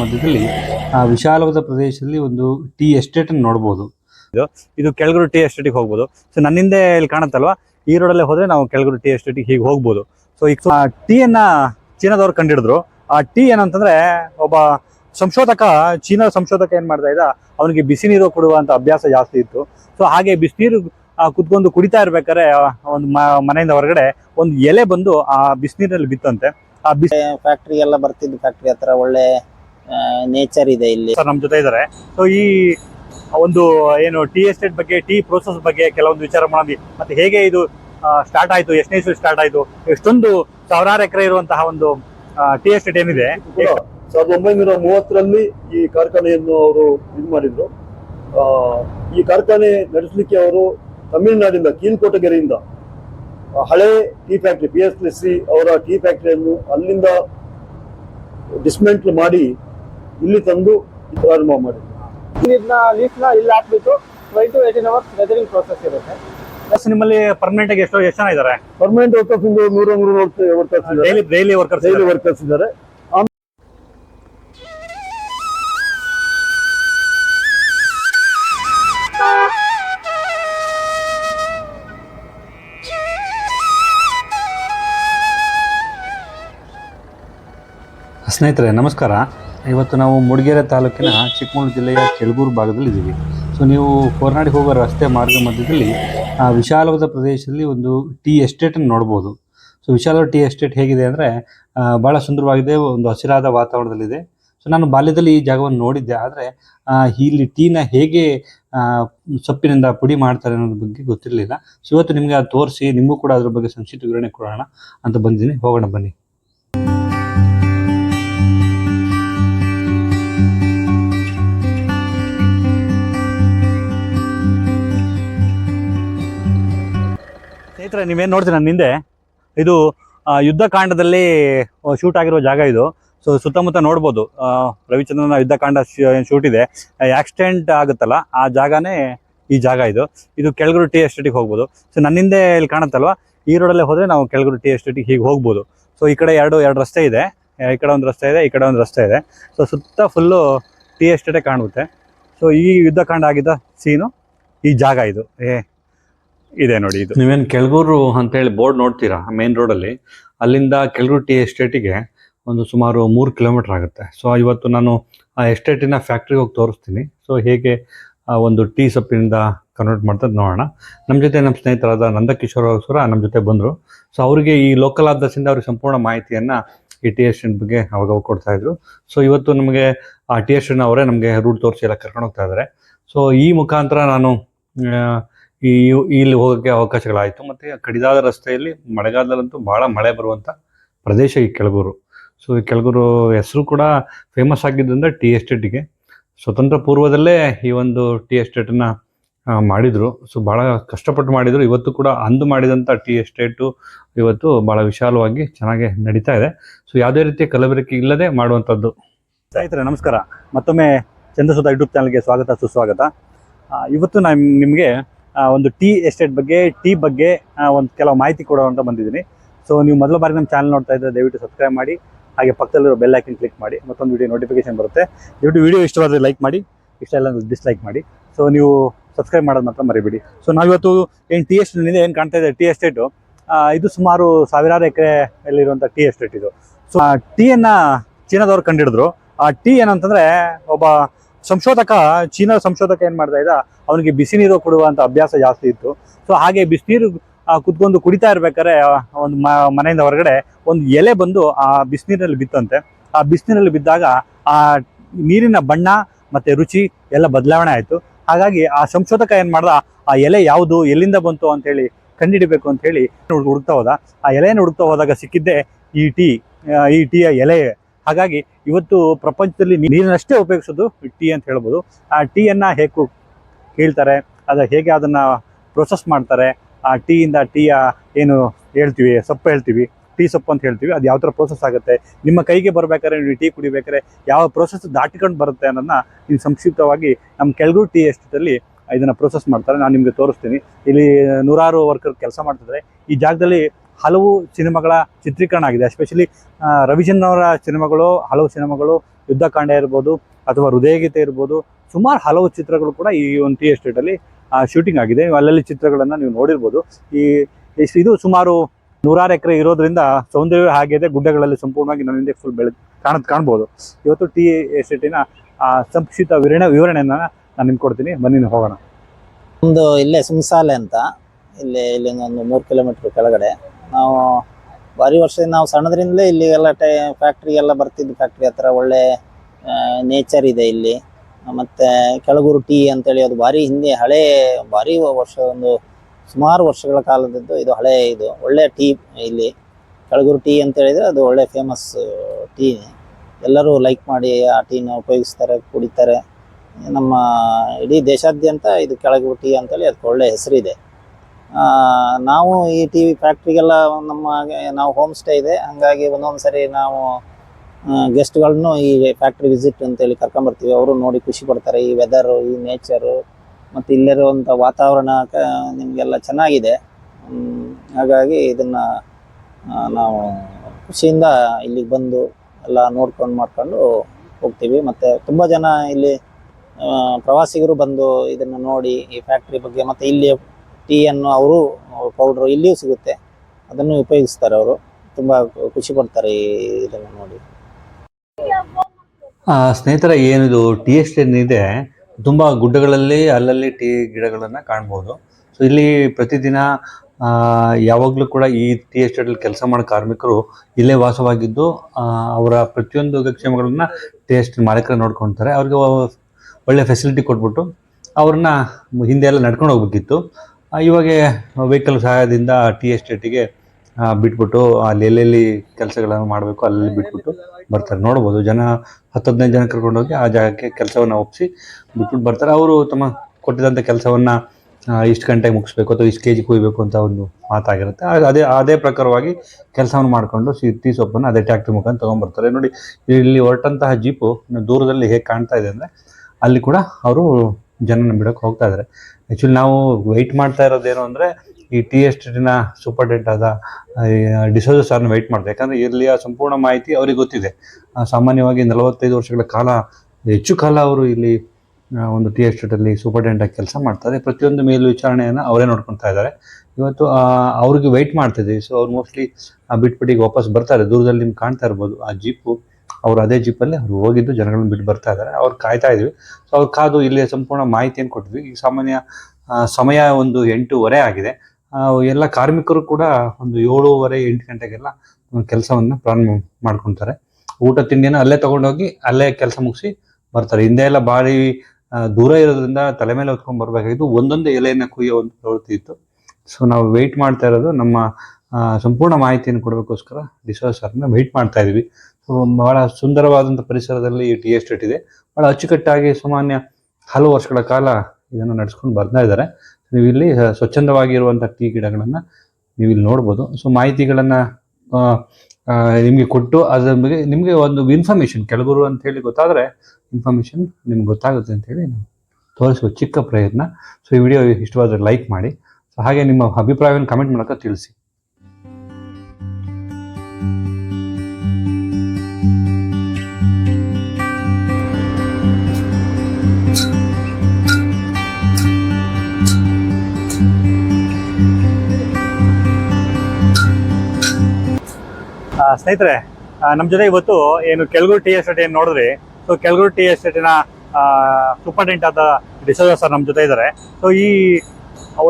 ಮಧ್ಯದಲ್ಲಿ ಆ, ವಿಶಾಲವಾದ ಪ್ರದೇಶದಲ್ಲಿ ಒಂದು ಟೀ ಎಸ್ಟೇಟ್ ಅನ್ನು ನೋಡಬಹುದು ಇದು ಕೆಳಗೂರು ಟೀ ಎಸ್ಟೇಟಿಗೆ ಹೋಗ್ಬೋದು. ಸೊ ನನ್ನಿಂದೆ ಇಲ್ಲಿ ಕಾಣುತ್ತಲ್ವಾ? ಈ ರೋಡಲ್ಲೇ ಹೋದ್ರೆ ನಾವು ಕೆಳಗೂರು ಟೀ ಎಸ್ಟೇಟಿಗೆ ಹೀಗೆ ಹೋಗ್ಬೋದು. ಸೊ ಈಗ ಟೀಯನ್ನ ಚೀನಾದವ್ರು ಕಂಡಿಡಿದ್ರು ಆ ಟೀ ಏನಂತಂದ್ರೆ ಒಬ್ಬ ಸಂಶೋಧಕ ಚೀನಾ ಸಂಶೋಧಕ ಏನ್ ಮಾಡ್ತಾ ಇದ್ದ? ಅವನಿಗೆ ಬಿಸಿ ನೀರು ಕೊಡುವಂತ ಅಭ್ಯಾಸ ಜಾಸ್ತಿ ಇತ್ತು. ಸೊ ಹಾಗೆ ಬಿಸಿನೀರು ಕುತ್ಕೊಂಡು ಕುಡಿತಾ ಇರ್ಬೇಕಾದ್ರೆ ಒಂದು ಮ- ಮನೆಯಿಂದ ಹೊರಗಡೆ ಒಂದು ಎಲೆ ಬಂದು ಆ ಬಿಸಿನೀರಲ್ಲಿ ಬಿತ್ತಂತೆ ಆ ಬಿಸಿ ಫ್ಯಾಕ್ಟ್ರಿ ಎಲ್ಲ ಬರ್ತಿದ್ದು ಫ್ಯಾಕ್ಟ್ರಿ ಹತ್ರ ಒಳ್ಳೆ ನೇಚರ್ ಇದೆ ಇಲ್ಲಿ. ಸರ್ ನಮ್ಮ ಜೊತೆ ಇದ್ದಾರೆ ಸೊ ಈ ಒಂದು ಏನು ಟೀ ಎಸ್ಟೇಟ್ ಬಗ್ಗೆ ಟೀ ಪ್ರೋಸೆಸ್ ಬಗ್ಗೆ ಕೆಲವೊಂದು ವಿಚಾರ ಮಾಡಿ ಮತ್ತೆ ಹೇಗೆ ಇದು ಸ್ಟಾರ್ಟ್ ಆಯ್ತು ಎಷ್ಟನೇ ಇಸ್ವಿ ಸ್ಟಾರ್ಟ್ ಆಯ್ತು? ಎಷ್ಟೊಂದು ಸಾವಿರಾರು ಎಕರೆ ಇರುವಂತಹ ಒಂದು ಟೀ ಎಸ್ಟೇಟ್ ಏನಿದೆ? ಸಾವಿರದ ಒಂಬೈನೂರ ಮೂವತ್ತರಲ್ಲಿ ಈ ಕಾರ್ಖಾನೆಯನ್ನು ಅವರು ಇದು ಮಾಡಿದ್ರು. ಆ, ಈ ಕಾರ್ಖಾನೆ ನಡೆಸಲಿಕ್ಕೆ ಅವರು ತಮಿಳುನಾಡಿಂದ ಕೀನ್ಕೋಟಗೆರೆಯಿಂದ ಹಳೆ tea factory P S C ಅವರ ಟೀ ಫ್ಯಾಕ್ಟ್ರಿಯನ್ನು ಅಲ್ಲಿಂದ ಡಿಸ್ಮೆಂಟ್ಲ್ ಮಾಡಿ ಇಲ್ಲಿ ತಂದು ಪ್ರಾರಂಭ ಮಾಡಿದ್ವಿ ನೀರಿನ ಲೀಫ್ನ ಇಲ್ಲಿ ಹಾಕ್ಬಿಟ್ಟು twelve to eighteen hours weathering process ಇರುತ್ತೆ. ಪ್ಲಸ್ ನಿಮ್ಮಲ್ಲಿ ಪರ್ಮನೆಂಟ್ ಆಗಿ ಎಷ್ಟೋ ಎಷ್ಟು ಜನ ಇದ್ದಾರೆ? ಪರ್ಮನೆಂಟ್ ವರ್ಕರ್ಸ್ ಒಂದು ನೂರ ಮೂರು ವರ್ಕರ್ಸ್ ಇದ್ದಾರೆ. Daily daily workers daily workers ಇದ್ದಾರೆ. ಸ್ನೇಹಿತರೆ ನಮಸ್ಕಾರ. ಇವತ್ತು ನಾವು ಮೂಡಿಗೆರೆ ತಾಲೂಕಿನ ಚಿಕ್ಕಮಗಳೂರು ಜಿಲ್ಲೆಯ ಕೆಳಗೂರು ಭಾಗದಲ್ಲಿ ಇದ್ದೀವಿ. ಸೊ ನೀವು ಹೊರನಾಡಿಗೆ ಹೋಗೋ ರಸ್ತೆ ಮಾರ್ಗ ಮಧ್ಯದಲ್ಲಿ ವಿಶಾಲವಾದ ಪ್ರದೇಶದಲ್ಲಿ ಒಂದು ಟೀ ಎಸ್ಟೇಟನ್ನು ನೋಡ್ಬೋದು. ಸೊ ವಿಶಾಲವಾದ ಟೀ ಎಸ್ಟೇಟ್ ಹೇಗಿದೆ ಅಂದರೆ ಭಾಳ ಸುಂದರವಾಗಿದೆ, ಒಂದು ಹಸಿರಾದ ವಾತಾವರಣದಲ್ಲಿದೆ. ಸೊ ನಾನು ಬಾಲ್ಯದಲ್ಲಿ ಈ ಜಾಗವನ್ನು ನೋಡಿದ್ದೆ. ಆದರೆ ಇಲ್ಲಿ ಟೀನ ಹೇಗೆ ಸೊಪ್ಪಿನಿಂದ ಪುಡಿ ಮಾಡ್ತಾರೆ ಅನ್ನೋದ್ರ ಬಗ್ಗೆ ಗೊತ್ತಿರಲಿಲ್ಲ. ಸೊ ಇವತ್ತು ನಿಮಗೆ ಅದು ತೋರಿಸಿ, ನಿಮಗೂ ಕೂಡ ಅದ್ರ ಬಗ್ಗೆ ಸಂಕ್ಷಿಪ್ತ ವಿವರಣೆ ಕೊಡೋಣ ಅಂತ ಬಂದಿದ್ದೀನಿ. ಹೋಗೋಣ ಬನ್ನಿ. ಸ್ನೇಹಿತರೆ, ನೀವೇನು ನೋಡ್ತೀರಿ ನನ್ನ ಹಿಂದೆ? ಇದು ಯುದ್ಧಕಾಂಡದಲ್ಲಿ ಯುದ್ಧ ಕಾಂಡದಲ್ಲಿ ಶೂಟ್ ಆಗಿರೋ ಜಾಗ ಇದು. ಸೊ, ಸುತ್ತಮುತ್ತ ನೋಡ್ಬೋದು. ರವಿಚಂದ್ರನ ಯುದ್ಧಕಾಂಡ ಶೂಟ್ ಇದೆ. ಆಕ್ಸಿಡೆಂಟ್ ಆಗುತ್ತಲ್ಲ, ಆ ಜಾಗನೇ ಈ ಜಾಗ ಇದು. ಇದು ಕೆಳಗೂರು ಟಿ ಎಸ್ಟೇಟಿಗೆ ಹೋಗ್ಬೋದು. ಸೊ ನನ್ನಿಂದೆ ಇಲ್ಲಿ ಕಾಣುತ್ತಲ್ವ? ಈ ರೋಡಲ್ಲೇ ಹೋದರೆ ನಾವು ಕೆಳಗೂರು ಟಿ ಎಸ್ಟೇಟಿಗೆ ಹೀಗೆ ಹೋಗ್ಬೋದು. ಸೊ, ಈ ಕಡೆ ಎರಡು ಎರಡು ರಸ್ತೆ ಇದೆ. ಈ ಕಡೆ ಒಂದು ರಸ್ತೆ ಇದೆ, ಈ ಕಡೆ ಒಂದು ರಸ್ತೆ ಇದೆ. ಸೊ, ಸುತ್ತ ಫುಲ್ಲು ಟಿ ಎಸ್ಟೇಟೇ ಕಾಣುತ್ತೆ. ಸೊ, ಈ ಯುದ್ಧಕಾಂಡ ಆಗಿದ್ದ ಸೀನು ಈ ಜಾಗ ಇದು. ಏ ಇದೆ ನೋಡಿ ಇದು. ನೀವೇನು ಕೆಳಗೂರು ಅಂತೇಳಿ ಬೋರ್ಡ್ ನೋಡ್ತೀರಾ, ಮೇನ್ ರೋಡಲ್ಲಿ? ಅಲ್ಲಿಂದ ಕೆಳಗೂರು ಟಿ ಎಸ್ಟೇಟಿಗೆ ಒಂದು ಸುಮಾರು ಮೂರು ಕಿಲೋಮೀಟರ್ ಆಗುತ್ತೆ. ಸೊ ಇವತ್ತು ನಾನು ಆ ಎಸ್ಟೇಟಿನ ಫ್ಯಾಕ್ಟ್ರಿಗೆ ಹೋಗಿ ತೋರಿಸ್ತೀನಿ. ಸೊ ಹೇಗೆ ಒಂದು ಟೀ ಸೊಪ್ಪಿನಿಂದ ಕನ್ವರ್ಟ್ ಮಾಡ್ತದೆ ನೋಡೋಣ. ನಮ್ಮ ಜೊತೆ ನಮ್ಮ ಸ್ನೇಹಿತರಾದ ನಂದಕಿಶೋರ್ ಅವರು ನಮ್ಮ ಜೊತೆ ಬಂದರು. ಸೊ ಅವರಿಗೆ ಈ ಲೋಕಲ್ ಆದ್ದರಿಂದ ಅವ್ರಿಗೆ ಸಂಪೂರ್ಣ ಮಾಹಿತಿಯನ್ನು ಈ ಟಿ ಎಸ್ಟೇಟ್ ಬಗ್ಗೆ ಅವಾಗ ಕೊಡ್ತಾ ಇದ್ರು. ಸೊ ಇವತ್ತು ನಮಗೆ ಆ ಟಿ ಎಸ್ಟಿನ ಅವರೇ ನಮಗೆ ರೂಟ್ ತೋರಿಸಿ ಎಲ್ಲ ಕರ್ಕೊಂಡು ಹೋಗ್ತಾ ಇದ್ದಾರೆ ಸೊ ಈ ಮುಖಾಂತರ ನಾನು ಈ ಇಲ್ಲಿ ಹೋಗೋಕ್ಕೆ ಅವಕಾಶಗಳಾಯಿತು. ಮತ್ತು ಕಡಿದಾದ ರಸ್ತೆಯಲ್ಲಿ ಮಳೆಗಾಲದಲ್ಲಂತೂ ಭಾಳ ಮಳೆ ಬರುವಂಥ ಪ್ರದೇಶ ಈ ಕೆಳಗೂರು. ಸೊ ಈ ಕೆಳಗೂರು ಹೆಸರು ಕೂಡ ಫೇಮಸ್ ಆಗಿದ್ದರಿಂದ ಟಿ ಎಸ್ಟೇಟಿಗೆ ಸ್ವತಂತ್ರ ಪೂರ್ವದಲ್ಲೇ ಈ ಒಂದು ಟಿ ಎಸ್ಟೇಟನ್ನು ಮಾಡಿದರು. ಸೊ ಭಾಳ ಕಷ್ಟಪಟ್ಟು ಮಾಡಿದರು. ಇವತ್ತು ಕೂಡ ಅಂದು ಮಾಡಿದಂಥ ಟಿ ಎಸ್ಟೇಟು ಇವತ್ತು ಭಾಳ ವಿಶಾಲವಾಗಿ ಚೆನ್ನಾಗಿ ನಡೀತಾ ಇದೆ. ಸೊ ಯಾವುದೇ ರೀತಿಯ ಕಲಬೆರಕೆ ಇಲ್ಲದೆ ಮಾಡುವಂಥದ್ದು ಸ್ನೇಹಿತರೆ, ನಮಸ್ಕಾರ. ಮತ್ತೊಮ್ಮೆ ಚಂದ್ರಸುಧ ಯೂಟ್ಯೂಬ್ ಚಾನಲ್ಗೆ ಸ್ವಾಗತ, ಸುಸ್ವಾಗತ. ಇವತ್ತು ನಾನು ನಿಮಗೆ ಒಂದು ಟೀ ಎಸ್ಟೇಟ್ ಬಗ್ಗೆ, ಟೀ ಬಗ್ಗೆ ಒಂದು ಕೆಲವು ಮಾಹಿತಿ ಕೊಡೋ ಅಂತ ಬಂದಿದ್ದೀನಿ. ಸೊ ನೀವು ಮೊದಲ ಬಾರಿ ನಮ್ಮ ಚಾನಲ್ ನೋಡ್ತಾ ಇದ್ದರೆ ದಯವಿಟ್ಟು ಸಬ್ಸ್ಕ್ರೈಬ್ ಮಾಡಿ, ಹಾಗೆ ಪಕ್ಕದಲ್ಲಿರೋ ಬೆಲ್ ಐಕನ್ ಕ್ಲಿಕ್ ಮಾಡಿ, ಮತ್ತೊಂದು ವಿಡಿಯೋ ನೋಟಿಫಿಕೇಶನ್ ಬರುತ್ತೆ. ದಯವಿಟ್ಟು ವಿಡಿಯೋ ಇಷ್ಟವಾದರೆ ಲೈಕ್ ಮಾಡಿ, ಇಷ್ಟ ಇಲ್ಲ ಡಿಸ್ಲೈಕ್ ಮಾಡಿ. ಸೊ ನೀವು ಸಬ್ಸ್ಕ್ರೈಬ್ ಮಾಡೋದು ಮಾತ್ರ ಮರಿಬೇಡಿ. ಸೊ ನಾವಿವತ್ತು ಏನು ಟಿ ಎಸ್ಟೇಟ್ ಇದೆ ಏನು ಕಾಣ್ತಾ ಇದೆ? Tea estate. ಇದು ಸುಮಾರು ಸಾವಿರಾರು ಎಕರೆಯಲ್ಲಿರುವಂಥ ಟೀ ಎಸ್ಟೇಟ್ ಇದು. ಸೊ ಟೀಯನ್ನು ಚೀನಾದವ್ರು ಕಂಡಿಡಿದ್ರು. ಆ ಟೀ ಏನಂತಂದರೆ, ಒಬ್ಬ ಸಂಶೋಧಕ, ಚೀನಾ ಸಂಶೋಧಕ ಏನ್ ಮಾಡ್ತಾ ಇದ್ದ? ಅವನಿಗೆ ಬಿಸಿ ನೀರು ಕೊಡುವಂತ ಅಭ್ಯಾಸ ಜಾಸ್ತಿ ಇತ್ತು. ಸೊ ಹಾಗೆ ಬಿಸಿನೀರು ಕುತ್ಕೊಂಡು ಕುಡಿತಾ ಇರ್ಬೇಕಾದ್ರೆ ಒಂದು ಮನೆಯಿಂದ ಹೊರಗಡೆ ಒಂದು ಎಲೆ ಬಂದು ಆ ಬಿಸಿನೀರಲ್ಲಿ ಬಿತ್ತಂತೆ. ಆ ಬಿಸಿನೀರಲ್ಲಿ ಬಿದ್ದಾಗ ಆ ನೀರಿನ ಬಣ್ಣ ಮತ್ತೆ ರುಚಿ ಎಲ್ಲ ಬದಲಾವಣೆ ಆಯಿತು. ಹಾಗಾಗಿ ಆ ಸಂಶೋಧಕ ಏನು ಮಾಡ್ದ? ಆ ಎಲೆ ಯಾವುದು, ಎಲ್ಲಿಂದ ಬಂತು ಅಂತ ಹೇಳಿ ಕಂಡುಹಿಡಿಬೇಕು ಅಂತ ಹೇಳಿ ಹುಡ್- ಹುಡುಕ್ತಾ ಹೋದ. ಆ ಎಲೆಯನ್ನು ಹುಡುಕ್ತಾ ಹೋದಾಗ ಸಿಕ್ಕಿದ್ದೆ ಈ ಟೀ ಈ ಟೀಯ ಎಲೆ ಹಾಗಾಗಿ ಇವತ್ತು ಪ್ರಪಂಚದಲ್ಲಿ ನೀರಿನಷ್ಟೇ ಉಪಯೋಗಿಸೋದು ಟೀ ಅಂತ ಹೇಳ್ಬೋದು. ಆ ಟೀಯನ್ನು ಹೇಗೆ ಹೇಳ್ತಾರೆ ಅದ ಹೇಗೆ ಅದನ್ನು ಪ್ರೊಸೆಸ್ ಮಾಡ್ತಾರೆ, ಆ ಟೀಯಿಂದ ಟೀಯ ಏನು ಹೇಳ್ತೀವಿ, ಸೊಪ್ಪು ಹೇಳ್ತೀವಿ, ಟೀ ಸೊಪ್ಪು ಅಂತ ಹೇಳ್ತೀವಿ, ಅದು ಯಾವ ಥರ ಪ್ರೋಸೆಸ್ ಆಗುತ್ತೆ, ನಿಮ್ಮ ಕೈಗೆ ಬರಬೇಕಾದ್ರೆ ನೀವು ಟೀ ಕುಡಿಬೇಕಾದ್ರೆ ಯಾವ ಪ್ರೋಸೆಸ್ ದಾಟಿಕೊಂಡು ಬರುತ್ತೆ ಅನ್ನೋದನ್ನ ನೀವು ಸಂಕ್ಷಿಪ್ತವಾಗಿ ನಮ್ಮ ಕೆಳಗೂರು ಟೀ ಎಸ್ಟೇಟಲ್ಲಿ ಇದನ್ನು ಪ್ರೊಸೆಸ್ ಮಾಡ್ತಾರೆ. ನಾನು ನಿಮಗೆ ತೋರಿಸ್ತೀನಿ. ಇಲ್ಲಿ ನೂರಾರು ವರ್ಕರ್ ಕೆಲಸ ಮಾಡ್ತಿದ್ದಾರೆ ಈ ಜಾಗದಲ್ಲಿ ಹಲವು ಸಿನಿಮಾಗಳ ಚಿತ್ರೀಕರಣ ಆಗಿದೆ. ಎಸ್ಪೆಷಲಿ ರವಿಚಂದ್ರ ಅವರ ಸಿನಿಮಾಗಳು, ಹಲವು ಸಿನಿಮಾಗಳು, ಯುದ್ಧಕಾಂಡ ಇರ್ಬೋದು ಅಥವಾ ಹೃದಯಗೀತೆ ಇರ್ಬೋದು, ಸುಮಾರು ಹಲವು ಚಿತ್ರಗಳು ಕೂಡ ಈ ಒಂದು ಟಿ ಎಸ್ಟೇಟಲ್ಲಿ ಶೂಟಿಂಗ್ ಆಗಿದೆ. ಅಲ್ಲಲ್ಲಿ ಚಿತ್ರಗಳನ್ನು ನೀವು ನೋಡಿರ್ಬೋದು. ಈ ಇದು ಸುಮಾರು ನೂರಾರು ಎಕರೆ ಇರೋದ್ರಿಂದ ಸೌಂದರ್ಯ ಹಾಗಿದೆ ಗುಡ್ಡಗಳಲ್ಲಿ ಸಂಪೂರ್ಣವಾಗಿ ನನ್ನ ಹಿಂದೆ ಫುಲ್ ಬೆಳೆ ಕಾಣದ್ ಕಾಣ್ಬೋದು. ಇವತ್ತು ಟಿ ಎಸ್ಟೇಟಿನ ಸಂಕ್ಷಿಪ್ತ ವಿವರಣೆ ವಿವರಣೆಯನ್ನು ನಾನು ನಿಮ್ಗೆ ಕೊಡ್ತೀನಿ. ಬನ್ನಿ ಹೋಗೋಣ. ಒಂದು ಇಲ್ಲೇ ಸುಮ್ಸಾಲೆ ಅಂತ. ಇಲ್ಲಿ ಇಲ್ಲಿಂದ ಒಂದು ಮೂರು ಕಿಲೋಮೀಟರ್ ಕೆಳಗಡೆ. ನಾವು ಭಾರಿ ವರ್ಷದಿಂದ ನಾವು ಸಣ್ಣದ್ರಿಂದಲೇ ಇಲ್ಲಿಗೆಲ್ಲ ಟೈ ಫ್ಯಾಕ್ಟ್ರಿಗೆಲ್ಲ ಬರ್ತಿದ್ದು ಫ್ಯಾಕ್ಟ್ರಿ ಹತ್ರ. ಒಳ್ಳೆ ನೇಚರ್ ಇದೆ ಇಲ್ಲಿ. ಮತ್ತು ಕೆಳಗೂರು ಟೀ ಅಂತೇಳಿ ಅದು ಭಾರಿ ಹಿಂದೆ ಹಳೆ, ಭಾರಿ ವರ್ಷ, ಒಂದು ಸುಮಾರು ವರ್ಷಗಳ ಕಾಲದದ್ದು ಇದು ಹಳೆ ಇದು. ಒಳ್ಳೆ ಟೀ ಇಲ್ಲಿ. ಕೆಳಗೂರು ಟೀ ಅಂತ ಹೇಳಿದ್ರೆ ಅದು ಒಳ್ಳೆ ಫೇಮಸ್ ಟೀ ಎಲ್ಲರೂ ಲೈಕ್ ಮಾಡಿ ಆ ಟೀನ ಉಪಯೋಗಿಸ್ತಾರೆ, ಕುಡಿತಾರೆ. ನಮ್ಮ ಇಡೀ ದೇಶಾದ್ಯಂತ ಇದು ಕೆಳಗೂರು ಟೀ ಅಂತೇಳಿ ಅದಕ್ಕೆ ಒಳ್ಳೆ ಹೆಸರಿದೆ. ನಾವು ಈ ಟಿ ವಿ ಫ್ಯಾಕ್ಟ್ರಿಗೆಲ್ಲ ನಮ್ಮ ನಾವು ಹೋಮ್ ಸ್ಟೇ ಇದೆ. ಹಾಗಾಗಿ ಒಂದೊಂದು ಸರಿ ನಾವು ಗೆಸ್ಟ್ಗಳನ್ನು ಈ ಫ್ಯಾಕ್ಟ್ರಿ ವಿಸಿಟ್ ಅಂತೇಳಿ ಕರ್ಕೊಂಬರ್ತೀವಿ. ಅವರು ನೋಡಿ ಖುಷಿ ಪಡ್ತಾರೆ. ಈ ವೆದರು, ಈ ನೇಚರು ಮತ್ತು ಇಲ್ಲಿರುವಂಥ ವಾತಾವರಣ ನಿಮಗೆಲ್ಲ ಚೆನ್ನಾಗಿದೆ. ಹಾಗಾಗಿ ಇದನ್ನು ನಾವು ಖುಷಿಯಿಂದ ಇಲ್ಲಿಗೆ ಬಂದು ಎಲ್ಲ ನೋಡ್ಕೊಂಡು ಮಾಡ್ಕೊಂಡು ಹೋಗ್ತೀವಿ. ಮತ್ತು ತುಂಬ ಜನ ಇಲ್ಲಿ ಪ್ರವಾಸಿಗರು ಬಂದು ಇದನ್ನು ನೋಡಿ ಈ ಫ್ಯಾಕ್ಟ್ರಿ ಬಗ್ಗೆ ಮತ್ತು ಇಲ್ಲಿ ಟೀಯನ್ನು ಅವರು ಪೌಡ್ರು ಇಲ್ಲಿಯೂ ಸಿಗುತ್ತೆ. ಅದನ್ನು ಉಪಯೋಗಿಸ್ತಾರೆ ಅವರು. ತುಂಬ ಖುಷಿ ಪಡ್ತಾರೆ ಈ ಇದನ್ನು ನೋಡಿ. ಸ್ನೇಹಿತರೆ, ಏನಿದು ಟೀ ಎಸ್ಟೇಟ್ ಇದೆ. ತುಂಬ ಗುಡ್ಡಗಳಲ್ಲಿ, ಅಲ್ಲಲ್ಲಿ ಟೀ ಗಿಡಗಳನ್ನು ಕಾಣ್ಬೋದು. ಸೊ ಇಲ್ಲಿ ಪ್ರತಿದಿನ ಯಾವಾಗಲೂ ಕೂಡ ಈ ಟಿ ಎಸ್ಟೇಟಲ್ಲಿ ಕೆಲಸ ಮಾಡೋ ಕಾರ್ಮಿಕರು ಇಲ್ಲೇ ವಾಸವಾಗಿದ್ದು ಅವರ ಪ್ರತಿಯೊಂದು ಯೋಗಕ್ಷೇಮಗಳನ್ನ ಟಿ ಎಸ್ಟೇಟ್ ನೋಡ್ಕೊಂತಾರೆ. ಅವ್ರಿಗೆ ಒಳ್ಳೆ ಫೆಸಿಲಿಟಿ ಕೊಟ್ಬಿಟ್ಟು, ಅವ್ರನ್ನ ಹಿಂದೆ ಎಲ್ಲ ನಡ್ಕೊಂಡು ಹೋಗ್ಬೇಕಿತ್ತು. ಇವಾಗ ವೆಹಿಕಲ್ ಸಹಾಯದಿಂದ ಟಿ ಎಸ್ಟೇಟಿಗೆ ಬಿಟ್ಬಿಟ್ಟು ಅಲ್ಲಿ ಎಲ್ಲೆಲ್ಲಿ ಕೆಲಸಗಳನ್ನು ಮಾಡಬೇಕು ಅಲ್ಲಿ ಬಿಟ್ಬಿಟ್ಟು ಬರ್ತಾರೆ. ನೋಡ್ಬೋದು, ಜನ ಹತ್ತು ಹದಿನೈದು ಜನ ಕರ್ಕೊಂಡೋಗಿ ಆ ಜಾಗಕ್ಕೆ ಕೆಲಸವನ್ನು ಒಪ್ಪಿಸಿ ಬಿಟ್ಬಿಟ್ಟು ಬರ್ತಾರೆ. ಅವರು ತಮ್ಮ ಕೊಟ್ಟಿದಂಥ ಕೆಲಸವನ್ನು ಇಷ್ಟು ಗಂಟೆಗೆ ಮುಗಿಸ್ಬೇಕು ಅಥವಾ ಇಷ್ಟು ಕೆ ಜಿ ಕುಯ್ಬೇಕು ಅಂತ ಒಂದು ಮಾತಾಗಿರುತ್ತೆ. ಅದೇ ಅದೇ ಪ್ರಕಾರವಾಗಿ ಕೆಲಸವನ್ನು ಮಾಡಿಕೊಂಡು ಸಿ ಟೀ ಸೊಪ್ಪನ್ನು ಅದೇ ಟ್ಯಾಕ್ಟ್ರಿ ಮುಖಾಂತರ ತೊಗೊಂಬರ್ತಾರೆ ನೋಡಿ, ಇಲ್ಲಿ ಹೊರಟಂತಹ ಜೀಪು ದೂರದಲ್ಲಿ ಹೇಗೆ ಕಾಣ್ತಾ ಇದೆ ಅಂದರೆ, ಅಲ್ಲಿ ಕೂಡ ಅವರು ಜನನ ಬಿಡೋಕೆ ಹೋಗ್ತಾ ಇದ್ದಾರೆ ಆ್ಯಕ್ಚುಲಿ ನಾವು ವೆಯ್ಟ್ ಮಾಡ್ತಾ ಇರೋದೇನು ಅಂದರೆ ಈ ಟಿ ಎಸ್ಟೇಟಿನ ಸೂಪರ್ಡೆಂಟ್ ಆದ ಡಿಸೋಜ ಸರ್ನ ವೆಯ್ಟ್ ಮಾಡ್ತಾರೆ ಯಾಕಂದರೆ ಇಲ್ಲಿಯ ಸಂಪೂರ್ಣ ಮಾಹಿತಿ ಅವ್ರಿಗೆ ಗೊತ್ತಿದೆ. ಸಾಮಾನ್ಯವಾಗಿ ನಲವತ್ತೈದು ವರ್ಷಗಳ ಕಾಲ, ಹೆಚ್ಚು ಕಾಲ ಅವರು ಇಲ್ಲಿ ಒಂದು ಟಿ ಎಸ್ಟೇಟಲ್ಲಿ ಟಿಟಲ್ಲಿ ಆಗಿ ಕೆಲಸ ಮಾಡ್ತಾರೆ ಪ್ರತಿಯೊಂದು ಮೇಲ್ವಿಚಾರಣೆಯನ್ನು ಅವರೇ ನೋಡ್ಕೊತಾ ಇದ್ದಾರೆ. ಇವತ್ತು ಅವ್ರಿಗೆ ವೆಯ್ಟ್ ಮಾಡ್ತಿದ್ದೀವಿ ಸೊ ಅವ್ರು ಮೋಸ್ಟ್ಲಿ ಆ ಬಿಟ್ಬಿಟ್ಟಿಗೆ ವಾಪಸ್ ಬರ್ತಾರೆ ದೂರದಲ್ಲಿ ನಿಮ್ಗೆ ಕಾಣ್ತಾ ಇರ್ಬೋದು. ಆ ಜೀಪು ಅವ್ರು ಅದೇ ಜೀಪಲ್ಲಿ ಅವ್ರು ಹೋಗಿದ್ದು, ಜನಗಳನ್ನ ಬಿಟ್ಟು ಬರ್ತಾ ಇದ್ದಾರೆ ಅವ್ರು ಕಾಯ್ತಾ ಇದ್ವಿ. ಸೊ ಅವ್ರು ಕಾದು ಇಲ್ಲಿ ಸಂಪೂರ್ಣ ಮಾಹಿತಿಯನ್ನು ಕೊಟ್ಟಿದ್ವಿ. ಈಗ ಸಾಮಾನ್ಯ ಸಮಯ ಒಂದು ಎಂಟೂವರೆ ಆಗಿದೆ. ಎಲ್ಲ ಕಾರ್ಮಿಕರು ಕೂಡ ಒಂದು ಏಳೂವರೆ, ಎಂಟು ಗಂಟೆಗೆಲ್ಲ ಕೆಲಸವನ್ನು ಪ್ರಾರಂಭ ಮಾಡ್ಕೊತಾರೆ. ಊಟ ತಿಂಡಿನ ಅಲ್ಲೇ ತಗೊಂಡೋಗಿ ಅಲ್ಲೇ ಕೆಲಸ ಮುಗಿಸಿ ಬರ್ತಾರೆ. ಹಿಂದೆ ಎಲ್ಲ ಭಾರಿ ದೂರ ಇರೋದ್ರಿಂದ ತಲೆ ಮೇಲೆ ಹೊತ್ಕೊಂಡು ಬರಬೇಕಾಗಿತ್ತು. ಒಂದೊಂದು ಎಲೆಯನ್ನು ಕುಯ್ಯೋ ಒಂದು ಪ್ರವೃತ್ತಿ ಇತ್ತು. ಸೊ ನಾವು ವೆಯ್ಟ್ ಮಾಡ್ತಾ ಇರೋದು ನಮ್ಮ ಸಂಪೂರ್ಣ ಮಾಹಿತಿಯನ್ನು ಕೊಡಬೇಕೋಸ್ಕರ ಡಿಸೋ ಸರ್ನ ವೆಯ್ಟ್ ಮಾಡ್ತಾ ಇದೀವಿ. ಬಹಳ ಸುಂದರವಾದಂಥ ಪರಿಸರದಲ್ಲಿ ಈ ಟಿ ಎಸ್ಟೇಟ್ ಇದೆ. ಬಹಳ ಅಚ್ಚುಕಟ್ಟಾಗಿ ಸಾಮಾನ್ಯ ಹಲವು ವರ್ಷಗಳ ಕಾಲ ಇದನ್ನು ನಡೆಸ್ಕೊಂಡು ಬರ್ತಾ ಇದ್ದಾರೆ. ನೀವು ಇಲ್ಲಿ ಸ್ವಚ್ಛಂದವಾಗಿರುವಂಥ ಟೀ ಗಿಡಗಳನ್ನು ನೀವು ಇಲ್ಲಿ ನೋಡ್ಬೋದು. ಸೊ ಮಾಹಿತಿಗಳನ್ನು ನಿಮಗೆ ಕೊಟ್ಟು ಅದ್ರ ಬಗ್ಗೆ ನಿಮಗೆ ಒಂದು ಇನ್ಫಾರ್ಮೇಷನ್ ಕೆಳಗುರು ಅಂತ ಹೇಳಿ ಗೊತ್ತಾದರೆ ಇನ್ಫಾರ್ಮೇಷನ್ ನಿಮ್ಗೆ ಗೊತ್ತಾಗುತ್ತೆ ಅಂತ ಹೇಳಿ ತೋರಿಸುವ ಚಿಕ್ಕ ಪ್ರಯತ್ನ. ಸೊ ಈ ವಿಡಿಯೋ ಇಷ್ಟವಾದರೆ ಲೈಕ್ ಮಾಡಿ. ಸೊ ಹಾಗೆ ನಿಮ್ಮ ಅಭಿಪ್ರಾಯವನ್ನು ಕಮೆಂಟ್ ಮೂಲಕ ತಿಳಿಸಿ. ಸ್ನೇಹಿತರೆ ನಮ್ಮ ಜೊತೆ ಇವತ್ತು ಏನು ಕೆಳಗೂರು ಟಿ ಎಸ್ಟೇಟ್ ಏನು ನೋಡಿದ್ರಿ? ಸೊ ಕೆಳಗೂರು ಟಿ ಎಸ್ಟೇಟಿನ ಸೂಪರ್ಡೆಂಟ್ ಆದ ಡಿಸೋಜ ಸರ್ ನಮ್ಮ ಜೊತೆ ಇದ್ದಾರೆ ಸೊ ಈ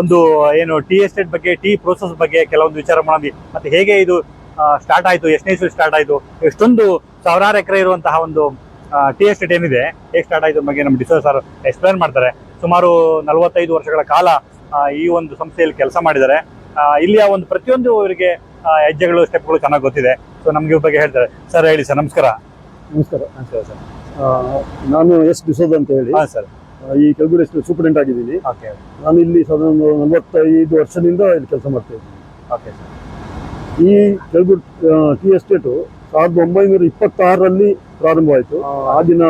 ಒಂದು, ಏನು ಟಿ ಎಸ್ಟೇಟ್ ಬಗ್ಗೆ ಟಿ ಪ್ರೋಸೆಸ್ ಬಗ್ಗೆ ಕೆಲವೊಂದು ವಿಚಾರ ಮಾಡಿದ್ವಿ ಮತ್ತೆ ಹೇಗೆ ಇದು ಸ್ಟಾರ್ಟ್ ಆಯಿತು, ಎಷ್ಟನೇ ಇಸ್ವಿ ಸ್ಟಾರ್ಟ್ ಆಯಿತು, ಎಷ್ಟೊಂದು ಸಾವಿರಾರು ಎಕರೆ ಇರುವಂತಹ ಒಂದು ಟಿ ಎಸ್ಟೇಟ್ ಏನಿದೆ, ಹೇಗೆ ಸ್ಟಾರ್ಟ್ ಆಯಿತು ಬಗ್ಗೆ ನಮ್ಮ ಡಿಸೋಜ ಸರ್ ಎಕ್ಸ್ಪ್ಲೈನ್ ಮಾಡ್ತಾರೆ. ಸುಮಾರು ನಲವತ್ತೈದು ವರ್ಷಗಳ ಕಾಲ ಈ ಒಂದು ಸಂಸ್ಥೆಯಲ್ಲಿ ಕೆಲಸ ಮಾಡಿದ್ದಾರೆ. ಇಲ್ಲಿಯ ಒಂದು ಪ್ರತಿಯೊಂದು ಇವರಿಗೆ ಹೆಜ್ಜೆಗಳು ಸ್ಟೆಪ್ಗಳು ಚೆನ್ನಾಗಿ ಗೊತ್ತಿದೆ. ಸೊ ನಮ್ಗೆ ಇವ್ರ ಬಗ್ಗೆ ಹೇಳ್ತಾರೆ. ಸರ್ ಹೇಳಿ ಸರ್ ನಮಸ್ಕಾರ. ನಮಸ್ಕಾರ. ನಮಸ್ಕಾರ ಸರ್ ನಾನು ಎಸ್ ಡಿಸೋದ್ ಅಂತ ಹೇಳಿ. ಹಾಂ ಸರ್ ಈ ಕೆಳಗೂರು ಸೂಪರಿಂಟ್ ಆಗಿದ್ದೀನಿ. ಓಕೆ ನಾನು ಇಲ್ಲಿ ಸಾಧಾರಣ ಒಂದು ನಲವತ್ತೈದು ವರ್ಷದಿಂದ ಇಲ್ಲಿ ಕೆಲಸ ಮಾಡ್ತಾ ಇದ್ದೀನಿ. ಓಕೆ ಸರ್ ಈ ಕೆಲಗುಡ್ ಟಿ ಎಸ್ಟೇಟು ಸಾವಿರದ ಒಂಬೈನೂರ ಇಪ್ಪತ್ತಾರರಲ್ಲಿ ಪ್ರಾರಂಭವಾಯಿತು. ದಿನ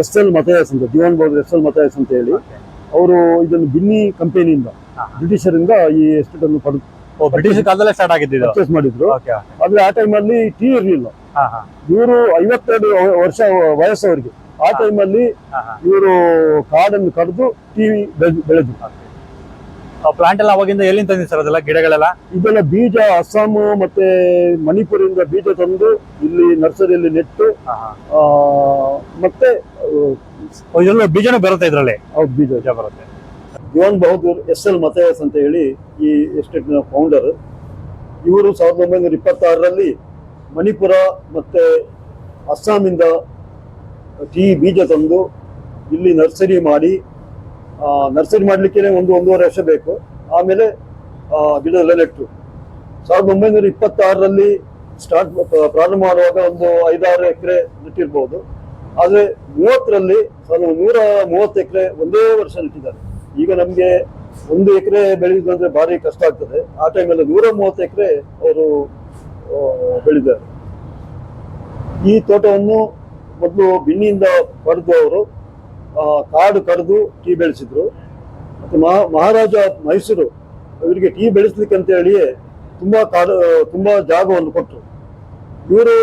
ಎಸ್ ಎಲ್ ಮತಯಾಸ್ ಅಂತ Dewan Bahadur S L Mathias ಅಂತ ಹೇಳಿ ಅವರು ಇದನ್ನು ಬಿನ್ನಿ ಕಂಪೆನಿಯಿಂದ. ಬ್ರಿಟಿಷರಿಂದ ಈ ಎಸ್ಟೇಟನ್ನು ಪಡೆದು ಓ ಬ್ರಿಟಿಷ್ ಕಾಲದಲ್ಲೇ ಸ್ಟಾರ್ಟ್ ಆಗಿದ್ದು ಪರ್ಚೇಸ್ ಮಾಡಿದ್ರು. ಓಕೆ ಆದ್ರೆ ಆ ಟೈಮಲ್ಲಿ ಟೀ ಇರಲಿಲ್ಲ. ಹಾ ಹಾ. ಇವರು ಐವತ್ತೆರಡು ವರ್ಷ ವಯಸ್ಸವರಿಗೆ. ಆ ಟೈಮಲ್ಲಿ ಇವರು ಕಾಡನ್ನು ಕಡಿದು ಟೀ ಬೆಳೆದ್ರು. ಪ್ಲಾಂಟ್ ಎಲ್ಲ ಅವಾಗಿಂದ ಎಲ್ಲಿಂದ ತಂದಿದೆ ಸರ್ ಅದೆಲ್ಲ ಗಿಡಗಳೆಲ್ಲ? ಇದೆಲ್ಲ ಬೀಜ ಅಸ್ಸಾಂ ಮತ್ತೆ ಮಣಿಪುರದಿಂದ ಬೀಜ ತಂದು ಇಲ್ಲಿ ನರ್ಸರಿಯಲ್ಲಿ ನೆಟ್ಟು ಮತ್ತೆ ಬೀಜನೂ ಬರುತ್ತೆ ಇದ್ರಲ್ಲಿ? ಬೀಜ ಬರುತ್ತೆ. Dewan Bahadur S L Mathias ಅಂತ ಹೇಳಿ ಈ ಎಸ್ಟೇಟ್ನ ಫೌಂಡರ್ ಇವರು ಸಾವಿರದ ಒಂಬೈನೂರ ಇಪ್ಪತ್ತಾರರಲ್ಲಿ ಮಣಿಪುರ ಮತ್ತೆ ಅಸ್ಸಾಮಿಂದ ಟೀ ಬೀಜ ತಂದು ಇಲ್ಲಿ ನರ್ಸರಿ ಮಾಡಿ ನರ್ಸರಿ ಮಾಡಲಿಕ್ಕೆ ಒಂದು ಒಂದೂವರೆ ವರ್ಷ ಬೇಕು. ಆಮೇಲೆ ಗಿಡದೆಲ್ಲ ನೆಟ್ಟರು ಸಾವಿರದ ಒಂಬೈನೂರ ಇಪ್ಪತ್ತಾರರಲ್ಲಿ ಸ್ಟಾರ್ಟ್ ಪ್ರಾರಂಭ ಮಾಡುವಾಗ ಒಂದು ಐದಾರು ಎಕರೆ ನೆಟ್ಟಿರ್ಬೋದು. ಆದರೆ ಮೂವತ್ತರಲ್ಲಿ, ಸಾವಿರದ ನೂರ ಮೂವತ್ತು ಎಕರೆ ಒಂದೇ ವರ್ಷ ನೆಟ್ಟಿದ್ದಾರೆ. ಈಗ ನಮಗೆ ಒಂದು ಎಕರೆ ಬೆಳೆಯುದಂದ್ರೆ ಭಾರಿ ಕಷ್ಟ ಆಗ್ತದೆ. ಆ ಟೈಮಲ್ಲಿ ನೂರ ಮೂವತ್ತು ಎಕರೆ ಅವರು ಬೆಳೆದಿದ್ದಾರೆ. ಈ ತೋಟವನ್ನು ಮೊದಲು ಬಿನ್ನಿಯಿಂದ ಪಡೆದು ಅವರು ಕಾಡು ಕಡಿದು ಟೀ ಬೆಳೆಸಿದ್ರು. ಮತ್ತು ಮಹಾ, ಮಹಾರಾಜ ಮೈಸೂರು ಇವರಿಗೆ ಟೀ ಬೆಳೆಸ್ಲಿಕ್ಕೆ ಅಂತ ಹೇಳಿಯೇ ತುಂಬಾ ಕಾಡು ತುಂಬಾ ಜಾಗವನ್ನು ಕೊಟ್ಟರು. ಇವರು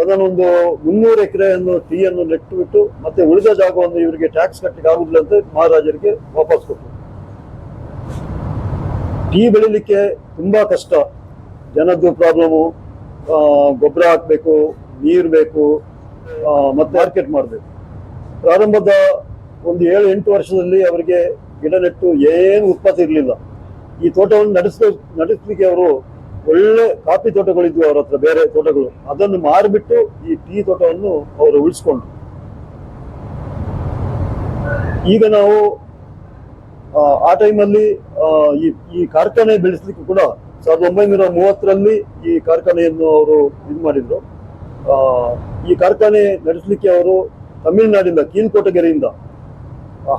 ಒಂದು ಮುನ್ನೂರು ಎಕರೆಯನ್ನು ಟೀಯನ್ನು ನೆಟ್ಟು ಬಿಟ್ಟು ಮತ್ತೆ ಉಳಿದ ಜಾಗವನ್ನು ಇವರಿಗೆ ಟ್ಯಾಕ್ಸ್ ಕಟ್ಟಲಿಕ್ಕೆ ಆಗುದಿಲ್ಲ ಅಂತ ಮಹಾರಾಜರಿಗೆ ವಾಪಸ್ ಕೊಟ್ಟರು. ಟೀ ಬೆಳಿಲಿಕ್ಕೆ ತುಂಬಾ ಕಷ್ಟ. ಜನದ್ದು ಪ್ರಾಬ್ಲಮು ಗೊಬ್ಬರ ಹಾಕ್ಬೇಕು, ನೀರು ಬೇಕು ಮತ್ತೆ ಮಾರ್ಕೆಟ್ ಮಾಡಬೇಕು. ಪ್ರಾರಂಭದ ಒಂದು ಏಳು ಎಂಟು ವರ್ಷದಲ್ಲಿ ಅವರಿಗೆ ಗಿಡ ನೆಟ್ಟು ಏನು ಉತ್ಪತ್ತಿ ಇರಲಿಲ್ಲ. ಈ ತೋಟವನ್ನು ನಡೆಸ ನಡೆಸಲಿಕ್ಕೆ ಅವರು ಒಳ್ಳೆ ಕಾಫಿ ತೋಟಗಳಿದ್ವು ಅವ್ರ ಹತ್ರ ಬೇರೆ ತೋಟಗಳು. ಅದನ್ನು ಮಾರಿಬಿಟ್ಟು ಈ ಟೀ ತೋಟವನ್ನು ಅವರು ಉಳಿಸ್ಕೊಂಡ್ರು. ಈಗ ನಾವು ಆ, ಟೈಮಲ್ಲಿ ಈ ಈ ಕಾರ್ಖಾನೆ ಬೆಳೆಸಲಿಕ್ಕೆ ಕೂಡ ಸಾವಿರದ ಒಂಬೈನೂರ ಮೂವತ್ತರಲ್ಲಿ ಈ ಕಾರ್ಖಾನೆಯನ್ನು ಅವರು ಇದು ಮಾಡಿದ್ರು. ಈ ಕಾರ್ಖಾನೆ ನಡೆಸಲಿಕ್ಕೆ ಅವರು ತಮಿಳುನಾಡಿಂದ ಕೀಲ್ಕೋಟಗೆರೆಯಿಂದ